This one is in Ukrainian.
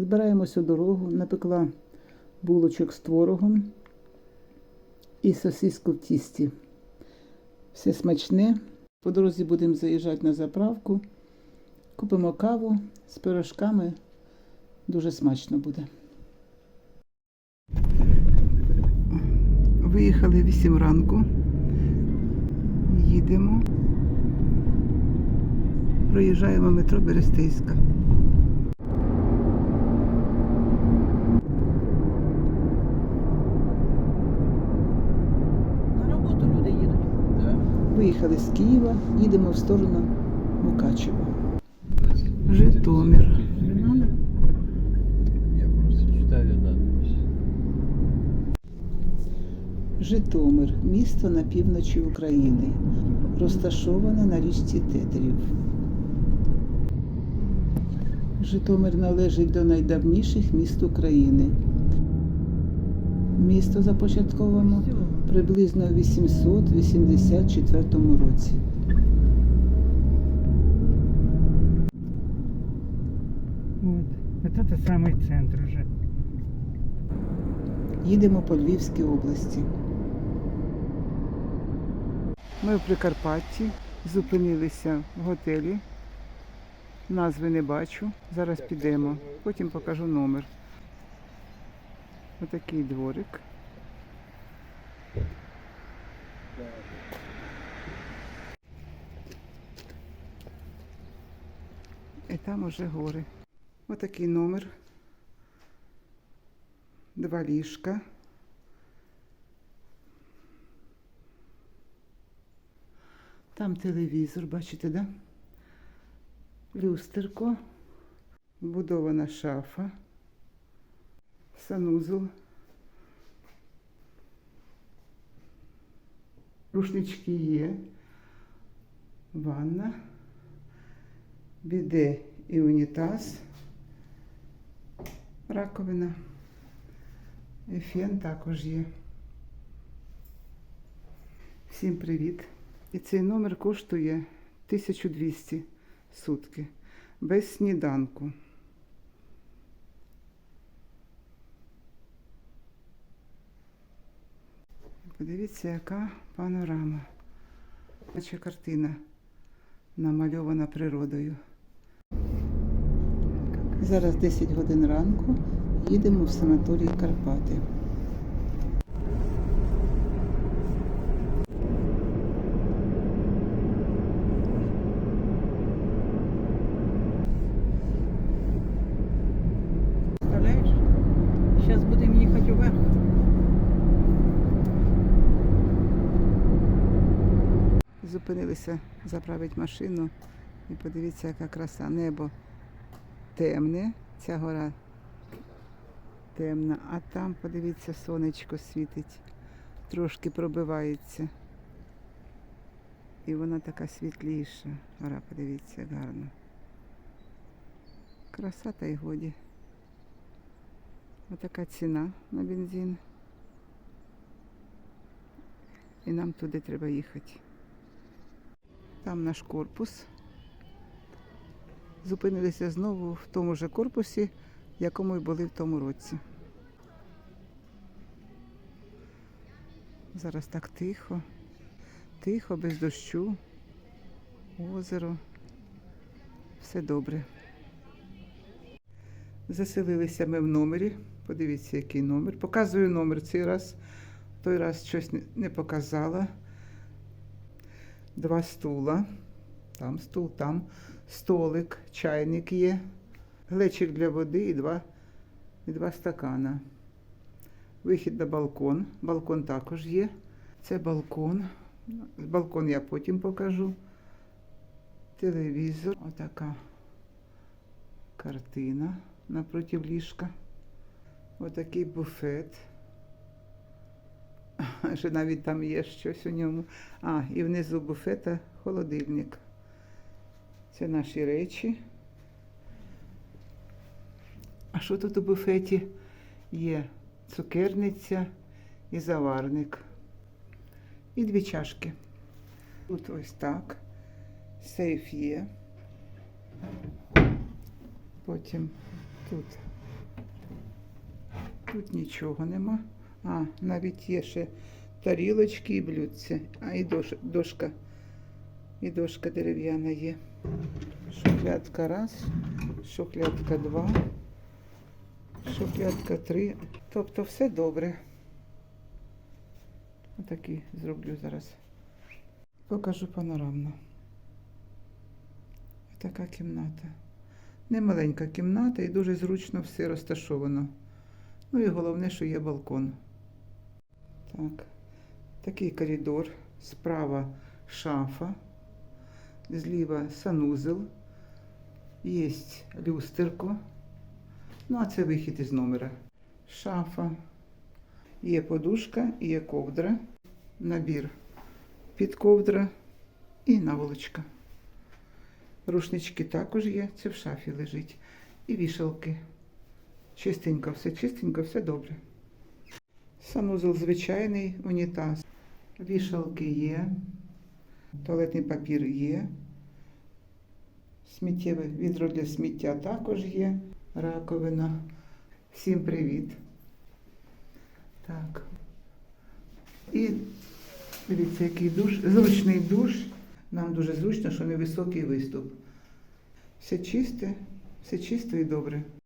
Збираємося у дорогу, напекла булочок з творогом і сосиску в тісті. Все смачне. По дорозі будемо заїжджати на заправку. Купимо каву з пирожками. Дуже смачно буде. Виїхали 8 ранку. Їдемо. Проїжджаємо метро Берестейська. Виїхали з Києва, їдемо в сторону Мукачева. Житомир. Я просто читаю надпись. Житомир місто на півночі України, розташоване на річці Тетерів. Житомир належить до найдавніших міст України. Місто започатковано приблизно у 884 році. Вот это самый центр уже. Їдемо по Львівській області. Ми в Прикарпатті зупинилися в готелі. Назви не бачу. Зараз підемо. Потім покажу номер. Отакий дворик. І там уже гори. Отакий номер. Два ліжка. Там телевізор, бачите, да? Люстерко, вбудована шафа, санузел, рушнички є, ванна, біде і унітаз, раковина. І фен також є. Всім привіт. І цей номер коштує 1200 сутки. Без сніданку. Подивіться, яка панорама. Наче картина намальована природою. Зараз 10 годин ранку. Їдемо в санаторій Карпати. Представляєш? Зараз будемо їхати вверх. Зупинилися заправити машину і подивіться, яка краса. Небо темне, ця гора темна, а там, подивіться, сонечко світить, трошки пробивається. І вона така світліша. Гора, подивіться, гарно. Краса та й годі. Отака ціна на бензин. І нам туди треба їхати. Там наш корпус. Зупинилися знову в тому ж корпусі, в якому й були в тому році. Зараз так тихо, тихо, без дощу, озеро. Все добре. Заселилися ми в номері. Подивіться, який номер. Показую номер цей раз. Той раз щось не показала. Два стула. Там стул, там столик, чайник є, глечик для води і два, і два стакана. Вихід на балкон. Балкон також є. Це балкон. Балкон я потім покажу. Телевізор. Отака картина напроти ліжка. Отакий буфет. Що навіть там є щось у ньому. А, і внизу буфета холодильник. Це наші речі. А що тут у буфеті є? Цукерниця і заварник. І дві чашки. Тут ось так. Сейф є. Потім тут Тут нічого нема. А, навіть є ще тарілочки і блюдці. А і дош, дошка. І дошка дерев'яна є. Шухлядка раз, шухлядка два, шухлядка три. Тобто все добре. Отакий зроблю зараз. Покажу панорамно. Така кімната. Немаленька кімната і дуже зручно все розташовано. Ну і головне, що є балкон. Так. Такий коридор. Справа шафа. Зліва санузел. Є люстерко. Ну, а це вихід із номера. Шафа. Є подушка, є ковдра. Набір під ковдра і наволочка. Рушнички також є, це в шафі лежить. І вішалки. Чистенько, все чистенько, все добре. Санузел звичайний, унітаз. Вішалки є, туалетний папір є. Сміттєве відро для сміття також є. Раковина. Всім привіт. Так. І дивіться, який душ. Зручний душ. Нам дуже зручно, що невисокий виступ. Все чисте, все чисто і добре.